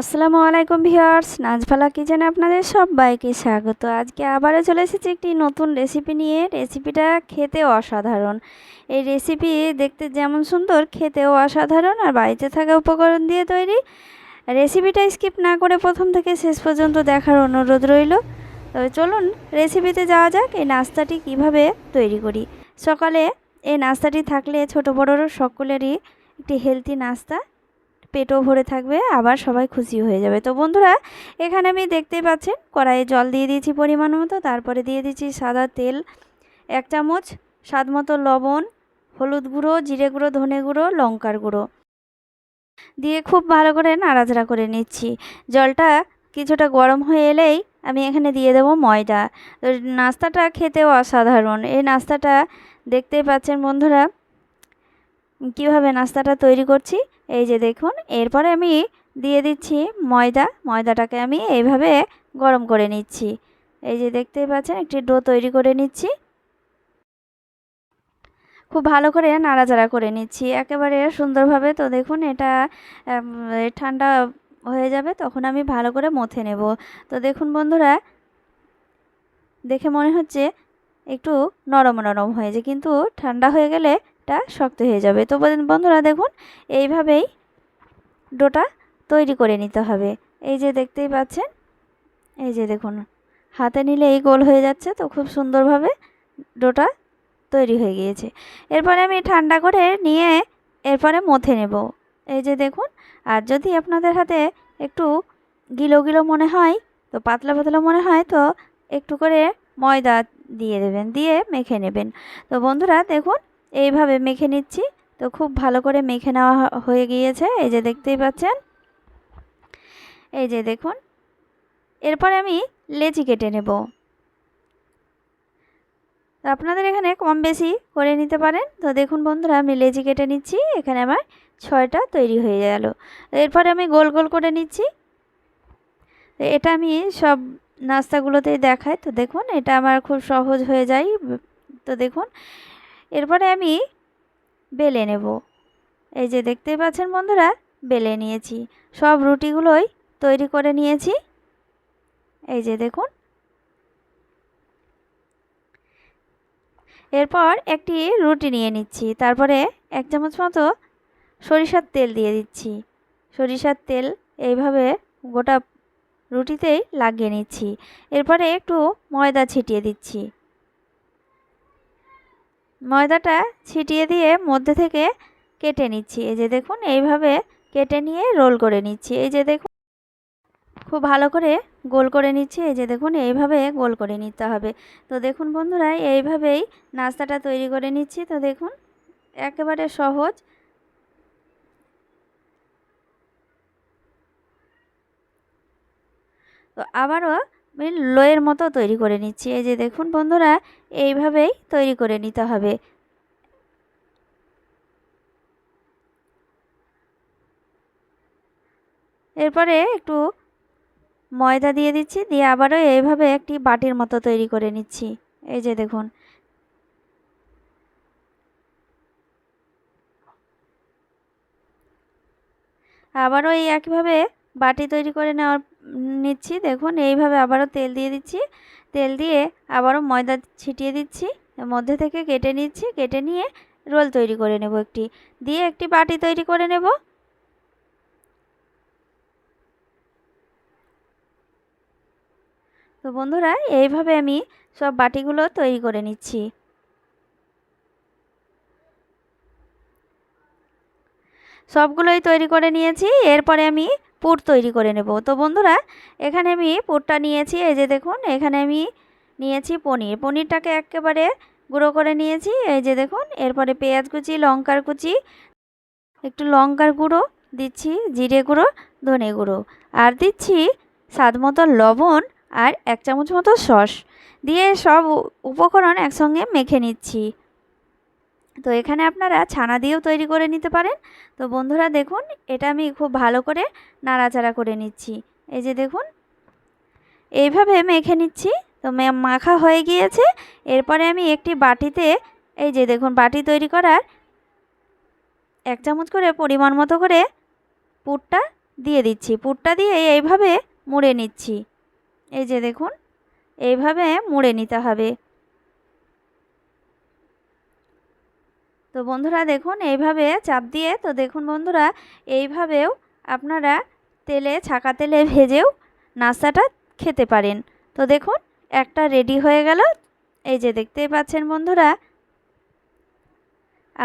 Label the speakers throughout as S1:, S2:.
S1: আসসালামু আলাইকুম ভিউয়ার্স নাজভালা কিচেনে আপনাদের সবাইকে স্বাগত। আজকে আবারও চলে এসেছি একটি নতুন রেসিপি নিয়ে। রেসিপিটা খেতে অসাধারণ। এই রেসিপি দেখতে যেমন সুন্দর, খেতেও অসাধারণ আর বাড়িতে থাকা উপকরণ দিয়ে তৈরি। রেসিপিটা স্কিপ না করে প্রথম থেকে শেষ পর্যন্ত দেখার অনুরোধ রইল। তবে চলুন রেসিপিতে যাওয়া যাক, এই নাস্তাটি কীভাবে তৈরি করি। সকালে এই নাস্তাটি থাকলে ছোট বড়োর সকলেরই একটি হেলদি নাস্তা। পেটও ভরে থাকবে, আবার সবাই খুশি হয়ে যাবে। তো বন্ধুরা, এখানে আমি দেখতেই পাচ্ছেন, কড়াইয়ে জল দিয়ে দিয়েছি পরিমাণ মতো, তারপরে দিয়ে দিচ্ছি সাদা তেল, এক চামচ স্বাদ মতো লবণ, হলুদ গুঁড়ো, জিরে গুঁড়ো, ধনে গুঁড়ো, লঙ্কার গুঁড়ো। দিয়ে খুব ভালো করে নাড়াচাড়া করে নিচ্ছি। জলটা কিছুটা গরম হয়ে এলেই আমি এখানে দিয়ে দেবো ময়দা। তো নাস্তাটা খেতেও অসাধারণ। এই নাস্তাটা দেখতেই পাচ্ছেন বন্ধুরা কীভাবে নাস্তাটা তৈরি করছি? এই যে দেখুন, এরপরে আমি দিয়ে দিচ্ছি ময়দা। ময়দাটাকে আমি এইভাবে গরম করে নিচ্ছি। এই যে দেখতেই পাচ্ছেন, একটি ডো তৈরি করে নিচ্ছি। খুব ভালো করে নাড়াচাড়া করে নিচ্ছি। একেবারে সুন্দরভাবে তো দেখুন, এটা ঠান্ডা হয়ে যাবে, তখন আমি ভালো করে মথে নেব। তো দেখুন বন্ধুরা, দেখে মনে হচ্ছে একটু নরম নরম হয়েছে কিন্তু ঠান্ডা হয়ে গেলে এটা শক্ত হয়ে যাবে। তো বন্ধুরা, দেখুন, এইভাবেই ডোটা তৈরি করে নিতে হবে। এই যে দেখতেই পাচ্ছেন, এই যে দেখুন, হাতে নিলে এই গোল হয়ে যাচ্ছে, তো খুব সুন্দরভাবে ডোটা তৈরি হয়ে গিয়েছে। এরপরে আমি ঠান্ডা করে নিয়ে এরপরে মথে নেব। এই যে দেখুন, আর যদি আপনাদের হাতে একটু গিলো গিলো মনে হয়, তো পাতলা পাতলা মনে হয়, তো একটু করে ময়দা দিয়ে দেবেন, দিয়ে মেখে নেবেন। তো বন্ধুরা, দেখুন এইভাবে মেখে নিচ্ছি। তো খুব ভালো করে মেখে নেওয়া হয়ে গিয়েছে। এই যে দেখতেই পাচ্ছেন। এই যে দেখুন। এরপর আমি লেচি কেটে নেব। আপনাদের এখানে কম বেশি করে নিতে পারেন। তো দেখুন বন্ধুরা, আমি লেচি কেটে নিচ্ছি। এখানে আমার ছয়টা তৈরি হয়ে গেল। এরপরে আমি গোল গোল করে নিচ্ছি। এটা আমি সব নাস্তাগুলোতেই দেখাই। তো দেখুন, এটা আমার খুব সহজ হয়ে যায়। তো দেখুন এরপরে আমি বেলে নেব। এই যে দেখতেই পাচ্ছেন বন্ধুরা, বেলে নিয়েছি। সব রুটিগুলোই তৈরি করে নিয়েছি। এই যে দেখুন। এরপর একটি রুটি নিয়ে নিচ্ছি। তারপরে এক চামচ মতো সরিষার তেল দিয়ে দিচ্ছি। সরিষার তেল এইভাবে গোটা রুটিতেই লাগিয়ে নিচ্ছি। এরপরে একটু ময়দা ছিটিয়ে দিচ্ছি। ময়দাটা ছিটিয়ে দিয়ে মধ্যে থেকে কেটে নিচ্ছি। এই যে দেখুন, এইভাবে কেটে নিয়ে রোল করে নিচ্ছি। এই যে দেখুন, খুব ভালো করে গোল করে নিচ্ছি। এই যে দেখুন, এইভাবে গোল করে নিতে হবে। তো দেখুন বন্ধুরা, এইভাবেই নাস্তাটা তৈরি করে নিচ্ছি। তো দেখুন, একেবারে সহজ। তো আবারও আমি লোয়ের মতো তৈরি করে নিচ্ছি। এই যে দেখুন বন্ধুরা, এইভাবেই তৈরি করে নিতে হবে। এরপরে একটু ময়দা দিয়ে দিচ্ছি, দিয়ে আবারও এইভাবে একটি বাটির মতো তৈরি করে নিচ্ছি। এই যে দেখুন। আবারও এই একইভাবে বাটি তৈরি করে নেওয়ার নিচ্ছি, দেখুন, এইভাবে আবারও তেল দিয়ে দিচ্ছি। তেল দিয়ে আবারও ময়দা ছিটিয়ে দিচ্ছি মধ্যে থেকে কেটে নিচ্ছি, কেটে নিয়ে রোল তৈরি করে নেব একটি। দিয়ে একটি বাটি তৈরি করে নেব। তো বন্ধুরা, এইভাবে আমি সব বাটিগুলো তৈরি করে নিচ্ছি। সবগুলোই তৈরি করে নিয়েছি। এরপরে আমি পুর তৈরি করে নেব। তো বন্ধুরা, এখানে আমি পুরটা নিয়েছি। এই যে দেখুন, এখানে আমি নিয়েছি পনির। পনিরটাকে একেবারে গুঁড়ো করে নিয়েছি। এই যে দেখুন, এরপরে পেঁয়াজ কুচি, লঙ্কার কুচি, একটু লঙ্কার গুঁড়ো দিচ্ছি, জিরে গুঁড়ো, ধনে গুঁড়ো। আর দিচ্ছি স্বাদ মতো লবণ আর এক চামচ মতো সস। দিয়ে সব উপকরণ একসঙ্গে মেখে নিচ্ছি। তো এখানে আপনারা ছানা দিয়েও তৈরি করে নিতে পারেন। তো বন্ধুরা দেখুন, এটা আমি খুব ভালো করে নাড়াচাড়া করে নিচ্ছি। এই যে দেখুন, এইভাবে মেখে নিচ্ছি। তো মাখা হয়ে গিয়েছে। এরপরে আমি একটি বাটিতে, এই যে দেখুন, বাটি তৈরি করার এক চামচ করে পরিমাণ মতো করে পুরটা দিয়ে দিচ্ছি। পুরটা দিয়ে এইভাবে মুড়ে নিচ্ছি। এই যে দেখুন, এইভাবে মুড়ে নিতে হবে। তো বন্ধুরা দেখুন, এইভাবে চাপ দিয়ে, তো দেখুন বন্ধুরা, এইভাবেও আপনারা তেলে, ছাকা তেলে ভেজেও নাস্তাটা খেতে পারেন। তো দেখুন, একটা রেডি হয়ে গেল। এই যে দেখতেই পাচ্ছেন বন্ধুরা,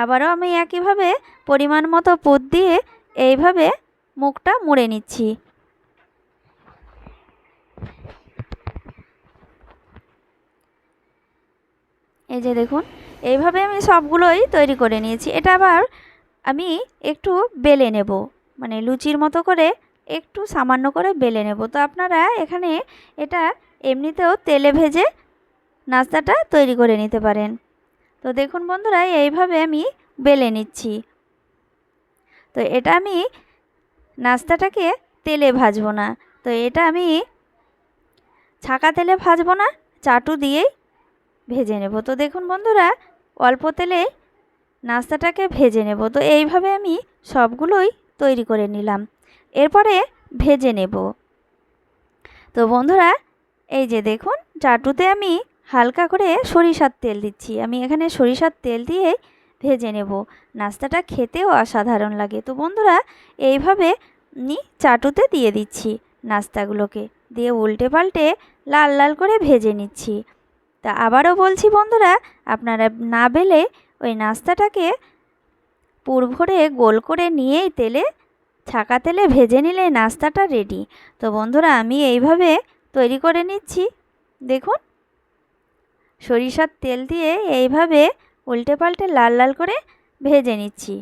S1: আবারও আমি একইভাবে পরিমাণ মতো পুর দিয়ে এইভাবে মুখটা মুড়ে নিচ্ছি। এই যে দেখুন এইভাবে আমি সবগুলোই তৈরি করে নিয়েছি। এটা আবার আমি একটু বেলে নেব। মানে লুচির মতো করে একটু সামান্য করে বেলে নেব। তো আপনারা এখানে এটা এমনিতেও তেলে ভেজে নাস্তাটা তৈরি করে নিতে পারেন। তো দেখুন বন্ধুরা, এইভাবে আমি বেলে নিচ্ছি। তো এটা আমি নাস্তাটাকে তেলে ভাজবো না। তো এটা আমি ছাকা তেলে ভাজবো না, চাটু দিয়েই ভেজে নেব। তো দেখুন বন্ধুরা অল্প তেলে নাস্তাটাকে ভেজে নেব। তো এইভাবে আমি সবগুলোই তৈরি করে নিলাম। এরপরে ভেজে নেব। তো বন্ধুরা, এই যে দেখুন, চাটুতে আমি হালকা করে সরিষার তেল দিচ্ছি। আমি এখানে সরিষার তেল দিয়ে ভেজে নেব। নাস্তাটা খেতেও অসাধারণ লাগে। তো বন্ধুরা, এইভাবে নি চাটুতে দিয়ে দিচ্ছি নাস্তাগুলোকে। দিয়ে উল্টে পাল্টে লাল লাল করে ভেজে নিচ্ছি। তা আবারও বলছি বন্ধুরা, আপনারা না বেলে ওই নাস্তাটাকে পুর ভরে গোল করে নিয়েই তেলে, ছাকা তেলে ভেজে নিলে নাস্তাটা রেডি তো বন্ধুরা, আমি এইভাবে তৈরি করে নিচ্ছি। দেখুন, সরিষার তেল দিয়ে এইভাবে উল্টে পাল্টে লাল লাল করে ভেজে নিচ্ছি।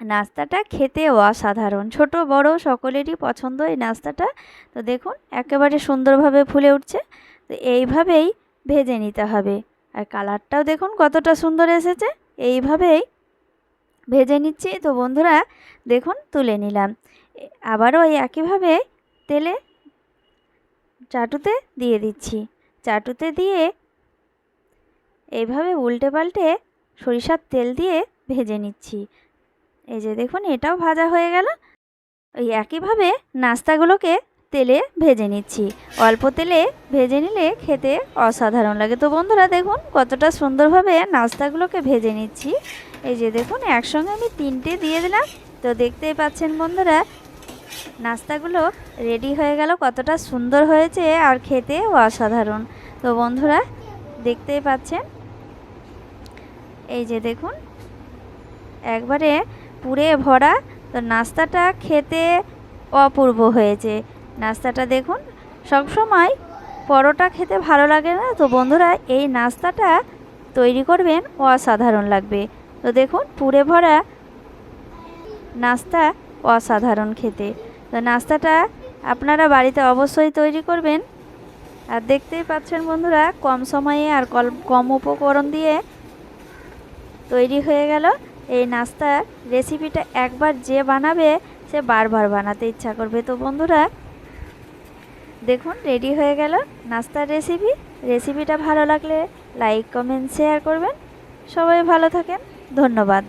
S1: নাস্তাটা খেতে অসাধারণ, ছোট, বড়, সকলেরই পছন্দ এই নাস্তাটা। তো দেখুন, একেবারে সুন্দরভাবে ফুলে উঠছে। তো এইভাবেই ভেজে নিতে হবে। আর কালারটাও দেখুন কতটা সুন্দর এসেছে। এইভাবেই ভেজে নিচ্ছি। তো বন্ধুরা, দেখুন, তুলে নিলাম। আবারও এই একইভাবে তেলে চাটুতে দিয়ে দিচ্ছি। চাটুতে দিয়ে এইভাবে উল্টে পাল্টে সরিষার তেল দিয়ে ভেজে নিচ্ছি। এই যে দেখুন, এটাও ভাজা হয়ে গেল। ওই একইভাবে নাস্তাগুলোকে তেলে ভেজে নিচ্ছি। অল্প তেলে ভেজে নিলে খেতে অসাধারণ লাগে। তো বন্ধুরা, দেখুন কতটা সুন্দরভাবে নাস্তাগুলোকে ভেজে নিচ্ছি। এই যে দেখুন, একসঙ্গে আমি তিনটে দিয়ে দিলাম। তো দেখতেই পাচ্ছেন বন্ধুরা, নাস্তাগুলো রেডি হয়ে গেল, কতটা সুন্দর হয়েছে আর খেতে অসাধারণ। তো বন্ধুরা, দেখতেই পাচ্ছেন? এই যে দেখুন, একবারে পুরে ভরা, তো নাস্তাটা খেতে অপূর্ব হয়েছে। নাস্তাটা দেখুন। সবসময় পরোটা খেতে ভালো লাগে না, তো বন্ধুরা এই নাস্তাটা তৈরি করবেন, অসাধারণ লাগবে। তো দেখুন পুরে ভরা নাস্তা অসাধারণ খেতে। তো নাস্তাটা আপনারা বাড়িতে অবশ্যই তৈরি করবেন। আর দেখতেই পাচ্ছেন বন্ধুরা, কম সময়ে আর কম উপকরণ দিয়ে তৈরি হয়ে গেল এই নাস্তার রেসিপিটা। একবার যে বানাবে, সে বারবার বানাতে ইচ্ছা করবে। তো বন্ধুরা দেখুন রেডি হয়ে গেল নাস্তার রেসিপি রেসিপিটা ভালো লাগলে লাইক কমেন্ট শেয়ার করবেন। সবাই ভালো থাকেন। ধন্যবাদ।